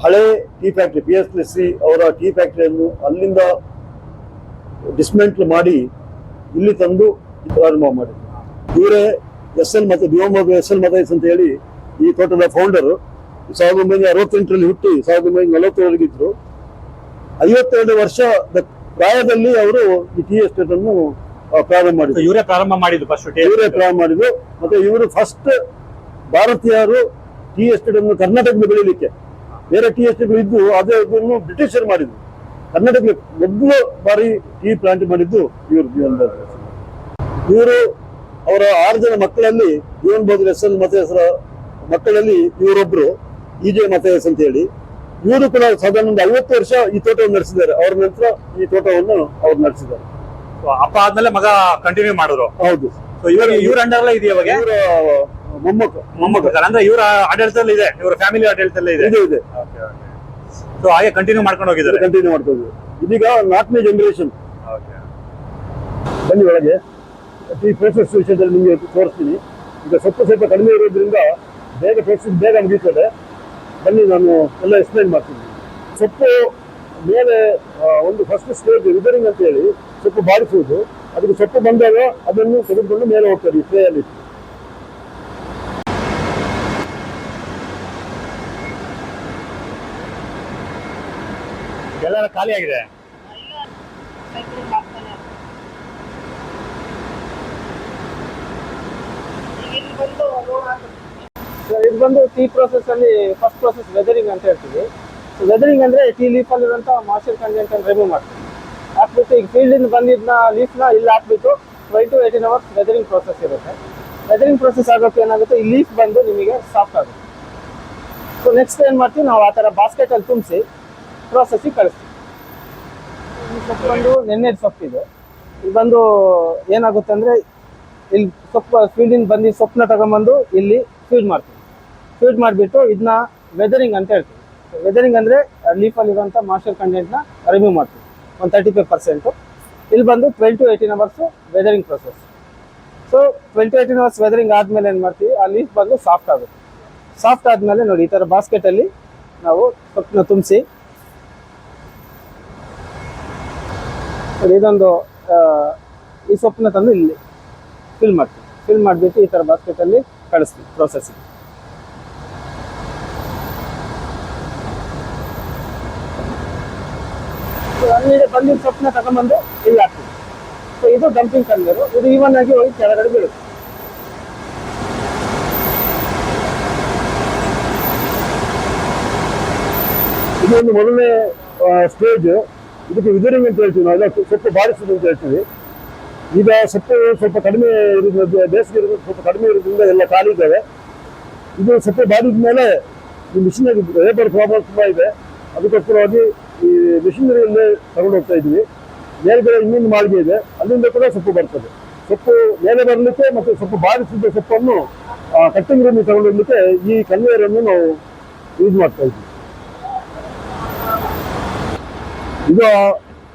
ಹಳೆ tea factory P S S C ಅವರ ಟೀ ಫ್ಯಾಕ್ಟ್ರಿಯನ್ನು ಅಲ್ಲಿಂದ ಡಿಸ್ಮೆಂಟ್ಲ್ ಮಾಡಿ ಇಲ್ಲಿ ತಂದು ಪ್ರಾರಂಭ ಮಾಡಿದ್ರು. ಇವರೇ ಎಸ್ ಎಲ್ ಮತ್ತೆ ದಿವಂಬ ಎಸ್ ಎಲ್ ಮತೈಸ್ ಅಂತ ಹೇಳಿ ಈ ತೋಟದ ಫೌಂಡರ್ ಸಾವಿರದ ಒಂಬೈನೂರ ಅರವತ್ತೆಂಟರಲ್ಲಿ ಹುಟ್ಟಿ ಸಾವಿರದ ಒಂಬೈನೂರ ನಲವತ್ತೇಳರಿಗಿದ್ರು ಐವತ್ತೆರಡು ವರ್ಷದ ಪ್ರಾಯದಲ್ಲಿ ಅವರು ಈ ಟಿ ಎಸ್ಟೇಟ್ ಅನ್ನು ಪ್ರಾರಂಭ ಮಾಡಿದ್ರು. ಇವರೇ ಪ್ರಾರಂಭ ಮಾಡಿದ್ರು ಫಸ್ಟ್ ಇವರೇ ಪ್ರಾರಂಭ ಮಾಡಿದ್ರು. ಮತ್ತೆ ಇವರು ಫಸ್ಟ್ ಭಾರತೀಯರು ಟಿ ಎಸ್ಟೇಟ್ ಅನ್ನು ಕರ್ನಾಟಕದಲ್ಲಿ ಬೆಳೀಲಿಕ್ಕೆ. ಬೇರೆ ಟಿ ಎಸ್ಟೇಟ್ಗಳು ಇದ್ದು ಅದೇ ಇದನ್ನು ಬ್ರಿಟಿಷರು ಮಾಡಿದ್ರು. ಕರ್ನಾಟಕದಲ್ಲಿ ಮೊದಲು ಬಾರಿ ಈ ಪ್ಲಾಂಟ್ ಮಾಡಿದ್ದು ಇವರು ಜೀವನ್ ಇವರು ಅವರ ಆರು ಜನ ಮಕ್ಕಳಲ್ಲಿ ಜೀವನ್ ಎಸ್ ಎನ್ ಮತ್ತೆ ಹೆಸರ ಮಕ್ಕಳಲ್ಲಿ ಇವರೊಬ್ರು ಇಜೆ ಮತ ಅಂತ ಹೇಳಿ ಇವರು ಕೂಡ ಸಾಧಾರಣ ಒಂದು ಐವತ್ತು ವರ್ಷ ಈ ತೋಟವನ್ನು ನಡೆಸಿದ್ದಾರೆ. ಅವ್ರ ನಂತರ ಈ ತೋಟವನ್ನು ಅವ್ರು ನಡೆಸಿದ್ದಾರೆ. ಅಪ್ಪ ಆದ್ಮೇಲೆ ಮಗ ಕಂಟಿನ್ಯೂ ಮಾಡಿದ್ರು. ಹೌದು. ಸೊ ಇವಾಗ ಇವ್ರ ಅಂಡರ್ ಇದೆ ಇವಾಗ? ಇವರ ಮೊಮ್ಮಕ್ಕ ಮೊಮ್ಮಕ್ಕಳು. ಅಂದ್ರೆ ಇವರ ಆಡಳಿತದಲ್ಲಿ ಇದೆ? ಇವರ ಫ್ಯಾಮಿಲಿ ಆಡಳಿತದಲ್ಲಿ ಇದೆ? ಇದೆ ಇದೆ. ಸೊ ಹಾಗೆ ಕಂಟಿನ್ಯೂ ಮಾಡ್ಕೊಂಡು ಹೋಗಿದ್ದಾರೆ. ಕಂಟಿನ್ಯೂ ಮಾಡ್ತಾ ಇದೀಗ ನಾಲ್ಕನೇ ಜನರೇಷನ್ ಬನ್ನಿ ಒಳಗೆ. ಈ ಪ್ರೋಸೆಸ್ ವಿಷಯದಲ್ಲಿ ನಿಮಗೆ ತೋರಿಸ್ತೀನಿ. ಈಗ ಸ್ವಲ್ಪ ಸ್ವಲ್ಪ ಕಡಿಮೆ ಇರೋದ್ರಿಂದ ಬೇಗ ಪ್ರೋಸೆಸ್ ಬೇಗ ಮುಗೀತದೆ. ಬನ್ನಿ ನಾನು ಎಲ್ಲ ಎಕ್ಸ್ಪ್ಲೈನ್ ಮಾಡ್ತೀನಿ. ಸೊಪ್ಪು ಮೇಲೆ ಒಂದು ಫಸ್ಟ್ ಸ್ಟೇಜ್ ರಿಪೇರಿಂಗ್ ಅಂತ ಹೇಳಿ ಸೊಪ್ಪು ಬಾಡಿಸುವುದು. ಅದಕ್ಕೆ ಸೊಪ್ಪು ಬಂದಾಗ ಅದನ್ನು ತೆಗೆದುಕೊಂಡು ಮೇಲೆ ಹೋಗ್ತಾರೆ ಈ ಟ್ರೇಯಲ್ಲಿ ಎಲ್ಲ ಖಾಲಿ ಆಗಿದೆ. ಇದು ಬಂದು ಟೀ ಪ್ರೊಸೆಸ್ ಅಲ್ಲಿ ಫಸ್ಟ್ ಪ್ರೊಸೆಸ್ ವೆದರಿಂಗ್ ಅಂತ ಹೇಳ್ತೀವಿ. ಸೊ ವೆದರಿಂಗ್ ಅಂದ್ರೆ ಟೀ ಲೀಫ್ ಅಲ್ಲಿರುವಂತ ಮಾಸ್ಟರ್ ಕಂಟೆಂಟ್ ಅನ್ನು ರಿಮೂವ್ ಮಾಡ್ತೀವಿ. ಹಾಕ್ಬಿಟ್ಟು ಈಗ ಫೀಲ್ಡ್ ಇಂದ ಬಂದಿದ್ನ ನ ಇಲ್ಲಿ ಹಾಕ್ಬಿಟ್ಟು twelve to eighteen hours weathering process ಇರುತ್ತೆ. ವೆದರಿಂಗ್ ಪ್ರೊಸೆಸ್ ಆಗೋಕೆ ಏನಾಗುತ್ತೆ? ಈ ಲೀಫ್ ಬಂದು ನಿಮಗೆ ಸಾಫ್ಟ್ ಆಗುತ್ತೆ. ಸೊ ನೆಕ್ಸ್ಟ್ ಏನ್ ಮಾಡ್ತೀವಿ? ನಾವು ಆ ಥರ ಬಾಸ್ಕೆಟ್ ಅಲ್ಲಿ ತುಂಬಿಸಿ ಪ್ರೊಸೆಸ್ಸಿಗೆ ಕಳಿಸ್ತೀವಿ. ಸೊಪ್ಪು ಬಂದು ನೆನ್ನೆದು ಸೊಪ್ಪು ಇದು ಬಂದು ಏನಾಗುತ್ತೆ ಅಂದರೆ ಇಲ್ಲಿ ಸೊಪ್ಪು ಫೀಲ್ಡಿಂದ ಬಂದು ಸೊಪ್ಪನ್ನ ತಗೊಂಬಂದು ಇಲ್ಲಿ ಫೀಡ್ ಮಾಡ್ತೀವಿ. ಫೀಡ್ ಮಾಡಿಬಿಟ್ಟು ಇದನ್ನ ವೆದರಿಂಗ್ ಅಂತ ಹೇಳ್ತೀವಿ. ವೆದರಿಂಗ್ ಅಂದರೆ ಲೀಫಲ್ಲಿರುವಂಥ ಮಾಸ್ಟರ್ ಕಂಟೆಂಟ್ನ ರಿಮೂವ್ ಮಾಡ್ತೀವಿ. ಒಂದು ತರ್ಟಿ ಫೈವ್ ಪರ್ಸೆಂಟು ಇಲ್ಲಿ ಬಂದು twelve to eighteen hours weathering process so twelve to eighteen hours weathering ಆದಮೇಲೆ ಏನು ಮಾಡ್ತೀವಿ? ಆ ಲೀಫ್ ಬಂದು ಸಾಫ್ಟ್ ಆಗುತ್ತೆ. ಸಾಫ್ಟ್ ಆದಮೇಲೆ ನೋಡಿ, ಈ ಥರ ಬಾಸ್ಕೆಟಲ್ಲಿ ನಾವು ಸೊಪ್ಪನ್ನ ತುಂಬಿಸಿ ಇದೊಂದು ಈ ಸೊಪ್ಪನ್ನ ತಂದು ಇಲ್ಲಿ ಫಿಲ್ ಮಾಡ್ತೀವಿ ಫಿಲ್ ಮಾಡಿಬಿಟ್ಟು ಈ ಥರ ಬಾಸ್ಕೆಟಲ್ಲಿ ಕಳಿಸ್ತೀವಿ ಪ್ರೊಸೆಸಿಂಗ್ ಅಲ್ಲಿ ಬಂದಿದ್ದ ಸೊಪ್ಪನ್ನ ತಗೊಂಡ್ಬಂದು ಇಲ್ಲಿ ಹಾಕ್ತೀವಿ ಇದು ಡಂಪಿಂಗ್ ಕನ್ವೇರು ಇದು ಈವನ್ ಆಗಿ ಹೋಗಿ ಕೆಳಗಡೆ ಬೀಳುತ್ತೆ. ಇದೊಂದು ಮೊದಲನೇ ಸ್ಟೇಜ್ ಇದಕ್ಕೆ ವಿದರಿಂಗ್ ಅಂತ ಹೇಳ್ತೀವಿ ನಾವು. ಎಲ್ಲ ಸೊಪ್ಪು ಬಾರಿಸುದು ಅಂತ ಹೇಳ್ತೀವಿ. ಈಗ ಸೊಪ್ಪು ಸ್ವಲ್ಪ ಕಡಿಮೆ ಇರೋದ್ರಿಂದ ಬೇಸಿಗೆ ಇರೋದು, ಸ್ವಲ್ಪ ಕಡಿಮೆ ಇರೋದ್ರಿಂದ ಎಲ್ಲ ಖಾಲಿ ಇದ್ದಾವೆ. ಇದು ಸೊಪ್ಪು ಬಾರಿದ ಮೇಲೆ ಈ ಮಿಷಿನ್ ಲೇಬರ್ ಪ್ರಾಬ್ಲಮ್ ತುಂಬ ಇದೆ. ಅದಕ್ಕೋಸ್ಕರವಾಗಿ ಈ ಮಿಷಿನರಿಯಲ್ಲೇ ತಗೊಂಡು ಹೋಗ್ತಾ ಇದ್ವಿ ಮೇಲ್ಗಡೆ ಇನ್ನೊಂದು ಮಾಳಿಗೆ ಇದೆ. ಅಲ್ಲಿಂದ ಕೂಡ ಸೊಪ್ಪು ಬರ್ತದೆ. ಸೊಪ್ಪು ಮೇಲೆ ಬರಲಿಕ್ಕೆ ಮತ್ತು ಸೊಪ್ಪು ಬಾರಿಸಿದ ಸೊಪ್ಪನ್ನು ಕಟ್ಟಿಂಗ್ ರೂಮಿಗೆ ತಗೊಂಡು ಹೋಗ್ಲಿಕ್ಕೆ ಈ ಕನ್ವೇರನ್ನು ನಾವು ಯೂಸ್ ಮಾಡ್ತಾ ಇದ್ವಿ ಇದು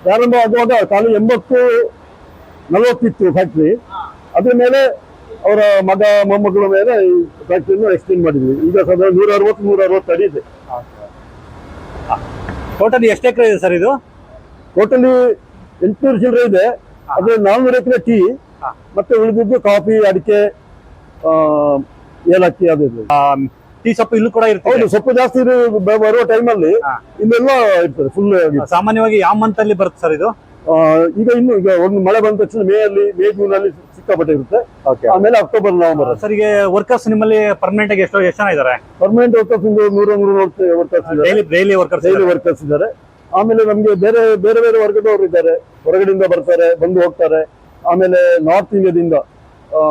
ಪ್ರಾರಂಭ ಆಗುವಾಗ ತಾನು ಎಂಬತ್ತು ನಲವತ್ತಿತ್ತು ಫ್ಯಾಕ್ಟ್ರಿ ಅದ್ರ ಮೇಲೆ ಅವರ ಮಗ ಮೊಮ್ಮಗಳ ಮೇಲೆ ಈ ಫ್ಯಾಕ್ಟ್ರಿಯನ್ನು ಎಕ್ಸ್ಟೆಂಡ್ ಮಾಡಿದ್ವಿ. ಈಗ ಸದಾ ನೂರ ಅರವತ್ತು ನೂರ ಅರವತ್ತು ಅಡಿ ಇದೆ. ಟೋಟಲ್ ಎಷ್ಟು ಎಕರೆ ಇದೆ ಸರ್ ಇದು? ಟೋಟಲಿ ಎಂಟುನೂರು ಚಿಲ್ಲರೆ ಇದೆ. ಅದ್ರ ನಾನ್ನೂರು ಎಕರೆ ಟೀ ಮತ್ತೆ ಉಳಿದಿದ್ದು ಕಾಫಿ ಅಡಿಕೆ ಏಲಕ್ಕಿ ಅದು. ಟೀ ಸೊಪ್ಪು ಇಲ್ಲೂ ಕೂಡ ಇರ್ತದೆ. ಹೌದು ಸೊಪ್ಪು ಜಾಸ್ತಿ ಬರುವ ಟೈಮಲ್ಲಿ ಅಲ್ಲಿ ಇಲ್ಲೆಲ್ಲ ಇರ್ತದೆ ಫುಲ್ ಸಾಮಾನ್ಯವಾಗಿ ಯಾವ ಮಂತ್ ಅಲ್ಲಿ ಬರುತ್ತೆ ಸರ್ ಇದು? ಈಗ ಇನ್ನು ಈಗ ಒಂದು ಮಳೆ ಬಂದ ತಕ್ಷಣ ಮೇ ಅಲ್ಲಿ ಮೇ ಜೂನ್ ಅಲ್ಲಿ ಸಿಕ್ಕಾಪಟ್ಟೆ ಇರುತ್ತೆ. ಆಮೇಲೆ ಅಕ್ಟೋಬರ್ ನವೆಂಬರ್ ಸರ್ ಈಗ ವರ್ಕರ್ಸ್ ನಿಮ್ಮಲ್ಲಿ ಪರ್ಮನೆಂಟ್ ಆಗಿ ಎಷ್ಟೋ ಎಷ್ಟು ಜನ ಇದ್ದಾರೆ? ಪರ್ಮನೆಂಟ್ ವರ್ಕರ್ಸ್ ಒಂದು ನೂರ ನೂರ workers daily workers daily workers ಇದ್ದಾರೆ. ಆಮೇಲೆ ನಮ್ಗೆ ಬೇರೆ ಬೇರೆ ಬೇರೆ ವರ್ಗದವರು ಇದ್ದಾರೆ. ಹೊರಗಡೆಯಿಂದ ಬರ್ತಾರೆ ಬಂದು ಹೋಗ್ತಾರೆ. ಆಮೇಲೆ ನಾರ್ತ್ ಇಂಡಿಯಾದಿಂದ ಆ,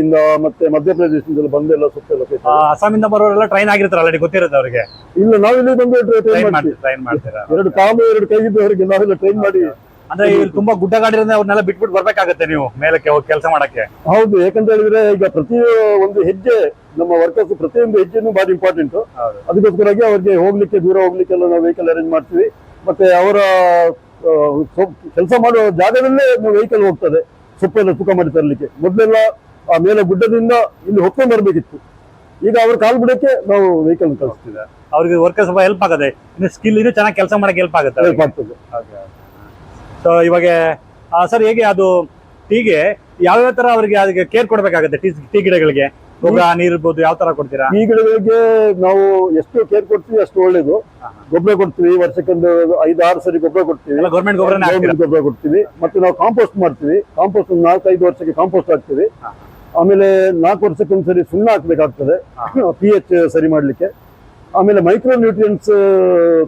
ಇಂದ ಮತ್ತೆ ಮಧ್ಯಪ್ರದೇಶದಿಂದ ಬಂದೆಲ್ಲ ಕೊಯ್ತಾರೆ. ಅಸ್ಸಾಮಿಂದ ಬರೋರೆಲ್ಲ ಟ್ರೈನ್ ಆಗಿರ್ತಾರೆ ಆಲ್ರೆಡಿ ಗೊತ್ತಿರುತ್ತೆ ಅವರಿಗೆ? ಇಲ್ಲ ನಾವಿಲ್ಲಿ ಬಂದು ಟ್ರೈನ್ ಮಾಡ್ತೀವಿ. ಮಾಡ್ತೀರಾ ಟ್ರೈನ್ ಮಾಡ್ತೀರಾ? ಎರಡು ಕಾಲು ಎರಡು ಕೈಗಿದ್ದವರಿಗೆ ನಾವೆಲ್ಲ ಟ್ರೈನ್ ಮಾಡಿ ಅಂದ್ರೆ ಇಲ್ಲಿ ತುಂಬಾ ಗುಡ್ಡ ಗಾಡಿರೋದ್ರೆ ಅವ್ರನ್ನೆಲ್ಲ ಬಿಟ್ಬಿಟ್ಟು ಬರ್ಬೇಕಾಗತ್ತೆ ನೀವು ಮೇಲಕ್ಕೆ ಹೋಗಿ ಕೆಲಸ ಮಾಡಕ್ಕೆ? ಹೌದು ಯಾಕಂತ ಹೇಳಿದ್ರೆ ಈಗ ಪ್ರತಿ ಒಂದು ಹೆಜ್ಜೆ ನಮ್ಮ ವರ್ಕರ್ಸ್ ಪ್ರತಿಯೊಂದು ಹೆಜ್ಜೆನೂ ಬಾರಿ ಇಂಪಾರ್ಟೆಂಟ್ ಅದಕ್ಕೋಸ್ಕರವಾಗಿ ಅವ್ರಿಗೆ ಹೋಗ್ಲಿಕ್ಕೆ ದೂರ ಹೋಗ್ಲಿಕ್ಕೆಲ್ಲ ನಾವು ವೆಹಿಕಲ್ ಅರೇಂಜ್ ಮಾಡ್ತೀವಿ. ಮತ್ತೆ ಅವರ ಕೆಲಸ ಮಾಡುವ ಜಾಗದಲ್ಲೇ ವೆಹಿಕಲ್ ಹೋಗ್ತದೆ. ಸೊಪ್ಪೆಲ್ಲ ತೂಕ ಮಾಡಿ ತರಲಿಕ್ಕೆ. ಮೊದಲೆಲ್ಲ ಆ ಮೇಲೆ ಗುಡ್ಡದಿಂದ ಇಲ್ಲಿ ಹೊತ್ಕೊಂಡು ಬರಬೇಕಿತ್ತು. ಈಗ ಅವ್ರ ಕಾಲು ಬಿಡಕ್ಕೆ ನಾವು ವೆಹಿಕಲ್ ಕಳಿಸ್ತೀವಿ ಅವ್ರಿಗೆ ವರ್ಕರ್ಸ್ ಸ್ವಲ್ಪ ಹೆಲ್ಪ್ ಆಗುತ್ತೆ ಇನ್ನು ಸ್ಕಿಲ್ ಇನ್ನೂ ಚೆನ್ನಾಗಿ ಕೆಲಸ ಮಾಡಕ್ಕೆ ಹೆಲ್ಪ್ ಆಗುತ್ತೆ ಹೆಲ್ಪ್ ಆಗ್ತದೆ. ಸೊ ಇವಾಗ ಸರ್ ಹೇಗೆ ಅದು ಟೀಗೆ ಯಾವ್ಯಾವ ತರ ಅವ್ರಿಗೆ ಅದಕ್ಕೆ ಕೇರ್ ಕೊಡಬೇಕಾಗುತ್ತೆ ಟೀ ಟೀ ಗಿಡಗಳಿಗೆ? ಗೊಬ್ಬರ ನೀರು ಇರ್ಬೋದು ಯಾವ ತರ ಕೊಡ್ತೀರಾ? ಈ ಗಿಡಗಳಿಗೆ ನಾವು ಎಷ್ಟು ಕೇರ್ ಕೊಡ್ತೀವಿ ಅಷ್ಟು ಒಳ್ಳೇದು. ಗೊಬ್ಬರ ಕೊಡ್ತೀವಿ ವರ್ಷಕ್ಕೊಂದು ಐದು ಆರು ಸರಿ ಗೊಬ್ಬರ ಕೊಡ್ತೀವಿ. ಎಲ್ಲ ಗೌರ್ಮೆಂಟ್ ಗೌರ್ಮೆಂಟ್ ಗೊಬ್ಬರ ಕೊಡ್ತೀವಿ. ಮತ್ತೆ ನಾವು ಕಾಂಪೋಸ್ಟ್ ಮಾಡ್ತೀವಿ. ಕಾಂಪೋಸ್ಟ್ ಒಂದು ನಾಲ್ಕೈದು ವರ್ಷಕ್ಕೆ ಕಾಂಪೋಸ್ಟ್ ಹಾಕ್ತೀವಿ. ಆಮೇಲೆ ನಾಲ್ಕು ವರ್ಷಕ್ಕೊಂದ್ಸರಿ ಸುಣ್ಣ ಹಾಕ್ಬೇಕಾಗ್ತದೆ. ಪಿ ಎಚ್ ಸರಿ ಮಾಡ್ಲಿಕ್ಕೆ. ಆಮೇಲೆ ಮೈಕ್ರೋ ನ್ಯೂಟ್ರಿಯೆಂಟ್ಸ್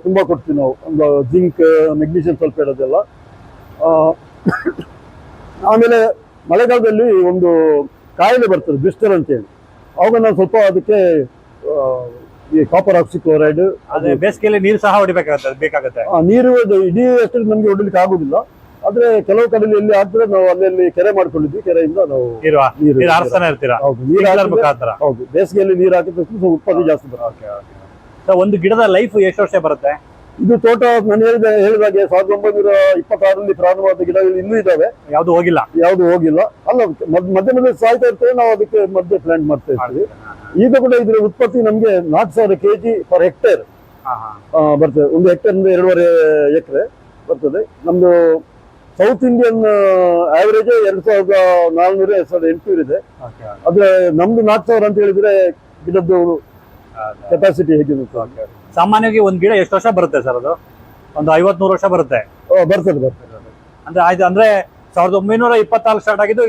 ತುಂಬಾ ಕೊಡ್ತೀವಿ ನಾವು. ಒಂದು ಜಿಂಕ್ ಮೆಗ್ನೀಷಿಯಂ ಸ್ವಲ್ಪ ಇರೋದೆಲ್ಲ ಆಮೇಲೆ ಮಳೆಗಾಲದಲ್ಲಿ ಒಂದು ಕಾಯಿಲೆ ಬರ್ತದೆ ಬಿಸ್ಟರ್ ಅಂತ ಹೇಳಿ ಅವಾಗ ನಾವು ಸ್ವಲ್ಪ ಅದಕ್ಕೆ ಈ ಕಾಪರ್ ಆಕ್ಸಿಕ್ಲೋರೈಡ್ ಅದೇ ಬೇಸಿಗೆಯಲ್ಲಿ ನೀರು ಸಹ ಹೊಡಿಬೇಕಾಗುತ್ತೆ ಬೇಕಾಗುತ್ತೆ. ನೀರು ಇಡೀ ಅಷ್ಟು ನಮಗೆ ಹೊಡಿಲಿಕ್ಕೆ ಆಗುದಿಲ್ಲ. ಆದ್ರೆ ಕೆಲವು ಕಡೆಯಲ್ಲಿ ಎಲ್ಲಿ ಆದ್ರೆ ನಾವು ಅಲ್ಲಿ ಕೆರೆ ಮಾಡ್ಕೊಂಡಿದ್ವಿ ಕೆರೆಯಿಂದ ನಾವು ನೀರು ಹಾರಿಸ್ತಾನೆ ಇರ್ತೀರಾ? ಹೌದು ನೀರು ಮುಖಾಂತರ. ಹೌದು ಬೇಸಿಗೆಯಲ್ಲಿ ನೀರು ಹಾಕಿದ ತಕ್ಷಣ ಉತ್ಪತ್ತಿ ಜಾಸ್ತಿ ಬರುತ್ತೆ. ಒಂದು ಗಿಡದ ಲೈಫ್ ಎಷ್ಟು ವರ್ಷ ಬರುತ್ತೆ? ಇದು ತೋಟ ನಾನು ಹೇಳಿದ ಹೇಳಿದಾಗೆ ಸಾವಿರದ ಒಂಬೈನೂರ ಇಪ್ಪತ್ತಾರರಲ್ಲಿ ಪ್ರಾರಂಭವಾದ ಗಿಡಗಳು ಇನ್ನೂ ಇದಾವೆ ಯಾವ್ದು ಹೋಗಿಲ್ಲ? ಯಾವುದು ಹೋಗಿಲ್ಲ. ಅಲ್ಲ ಮಧ್ಯೆ ಮಧ್ಯ ಸಾಯ್ತಾ ಇರ್ತೇವೆ ನಾವು ಅದಕ್ಕೆ ಮಧ್ಯೆ ಪ್ಲಾಂಟ್ ಮಾಡ್ತಾ ಇರ್ತೀವಿ. ಈಗ ಕೂಡ ಇದ್ರ ಉತ್ಪತ್ತಿ ನಮ್ಗೆ ನಾಲ್ಕು ಸಾವಿರ ಕೆಜಿ ಪರ್ ಹೆಕ್ಟೇರ್. ಬರ್ತದೆ. ಒಂದು ಹೆಕ್ಟೇರ್ ಎರಡೂವರೆ ಎಕರೆ ಬರ್ತದೆ. ನಮ್ದು ಸೌತ್ ಇಂಡಿಯನ್ ಆವರೇಜ್ ಎರಡ್ ಸಾವಿರದ ನಾಲ್ನೂರ ಎರಡ್ ಸಾವಿರದ ಎಂಟುನೂರು ಇದೆ. ಆದ್ರೆ ನಮ್ದು ನಾಲ್ಕು ಸಾವಿರ ಅಂತ ಹೇಳಿದ್ರೆ ಗಿಡದ್ದು. ಕೆಪಾಸಿಟಿ ಹೇಗಿರುತ್ತೆ? ಸಾಮಾನ್ಯವಾಗಿ ಒಂದು ಗಿಡ ಎಷ್ಟು ವರ್ಷ ಬರುತ್ತೆ ಸರ್ ಅದು? ಒಂದು ಐವತ್ ನೂರು ವರ್ಷ ಬರುತ್ತೆ. ಓ ಬರ್ತದೆ ಬರ್ತದೆ. ಅಂದ್ರೆ ಆಯ್ತು ಅಂದ್ರೆ ಸಾವಿರದ ಒಂಬೈನೂರ ಇಪ್ಪತ್ತಾರು ಸ್ಟಾರ್ಟ್ ಆಗಿದ್ದು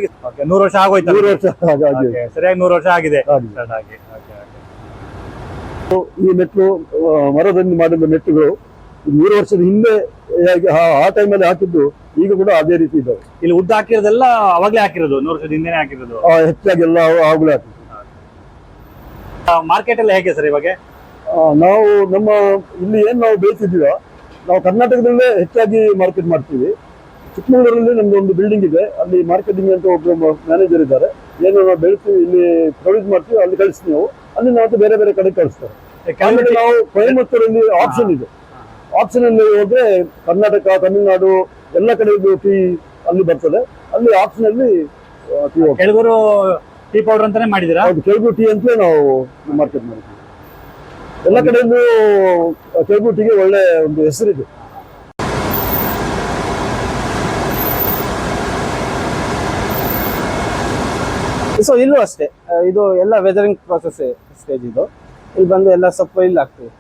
ನೂರು ವರ್ಷ ಆಗೋಯ್ತು ನೂರು ವರ್ಷ ಹಾಗಾಗಿ ಸರಿಯಾಗಿ ನೂರು ವರ್ಷ ಆಗಿದೆ ಆಗಿದೆ. ಸ್ಟಾರ್ಟ್ ಆಗಿ. Okay, okay. ಈ ಮೆಟ್ಟು ಆ, ಮರದಿಂದ ಮಾಡಿದ ಮೆಟ್ಟುಗಳು ಮೂರು ವರ್ಷದ ಹಿಂದೆ ಹೇಗೆ ಆ- ಆ ಟೈಮಲ್ಲಿ ಹಾಕಿದ್ದು ಈಗ ಕೂಡ ಅದೇ ರೀತಿ ಇದ್ದಾವೆ ಇಲ್ಲಿ ಉದ್ದ ಹಾಕಿರೋದೆಲ್ಲ ಅವಾಗ್ಲೇ ಹಾಕಿರೋದು ನೂರು ವರ್ಷದ ಹಿಂದೆನೆ ಹಾಕಿರೋದು. ಆ, ಹೆಚ್ಚಾಗಿ ಎಲ್ಲ ಆಗುಳೇ ಹಾಕಿದ್ದು. ಮಾರ್ಕೆಟ್ ಎಲ್ಲ ಹೇಗೆ ಸರ್ ಇವಾಗ? ನಾವು ನಮ್ಮ ಇಲ್ಲಿ ಏನು ನಾವು ಬೇಯಿಸಿದ್ದೀವೋ ನಾವು ಕರ್ನಾಟಕದಲ್ಲೇ ಹೆಚ್ಚಾಗಿ ಮಾರ್ಕೆಟ್ ಮಾಡ್ತೀವಿ. ಚಿಕ್ಕಮಗಳೂರಲ್ಲಿ ನಮ್ದು ಒಂದು ಬಿಲ್ಡಿಂಗ್ ಇದೆ ಅಲ್ಲಿ ಮಾರ್ಕೆಟಿಂಗ್ ಅಂತ ಒಬ್ಬ ಮ್ಯಾನೇಜರ್ ಇದ್ದಾರೆ. ಏನು ನಾವು ಬೆಳೆಸಿ ಇಲ್ಲಿ ಪ್ರೊಡ್ಯೂಸ್ ಮಾಡ್ತೀವಿ ಅಲ್ಲಿ ಕಳಿಸ್ತೀವಿ ನಾವು. ಅಲ್ಲಿ ನಾವು ಬೇರೆ ಬೇರೆ ಕಡೆ ಕಳಿಸ್ತಾರೆ. ಆಮೇಲೆ ನಾವು ಕೊಯಮತ್ತೂರಲ್ಲಿ ಆಪ್ಷನ್ ಇದೆ. ಆಪ್ಷನ್ ಅಲ್ಲಿ ಹೋದ್ರೆ ಕರ್ನಾಟಕ ತಮಿಳುನಾಡು ಎಲ್ಲ ಕಡೆಗೂ ಟೀ ಅಲ್ಲಿ ಬರ್ತದೆ. ಅಲ್ಲಿ ಆಪ್ಷನ್ ಅಲ್ಲಿ ಟೀ ಪೌಡರ್ ಅಂತಾನೆ ಮಾಡಿದಿರಾ ಕೆಳಗು ಟೀ ಅಂತಲೇ ನಾವು ಮಾರ್ಕೆಟ್ ಮಾಡ್ತೀವಿ. ಎಲ್ಲ ಕಡೆಯಲ್ಲೂ ಕೆಳಗು ಟೀಗೆ ಒಳ್ಳೆ ಒಂದು ಹೆಸರಿದೆ. ಸೊ ಇಲ್ಲೂ ಅಷ್ಟೇ. ಇದು ಎಲ್ಲ ವೆದರಿಂಗ್ ಪ್ರೊಸೆಸ್ ಸ್ಟೇಜ್ ಇದು. ಇಲ್ಲಿ ಬಂದು ಎಲ್ಲ ಸೊಪ್ಪು ಇಲ್ಲಿ ಹಾಕ್ತೀವಿ.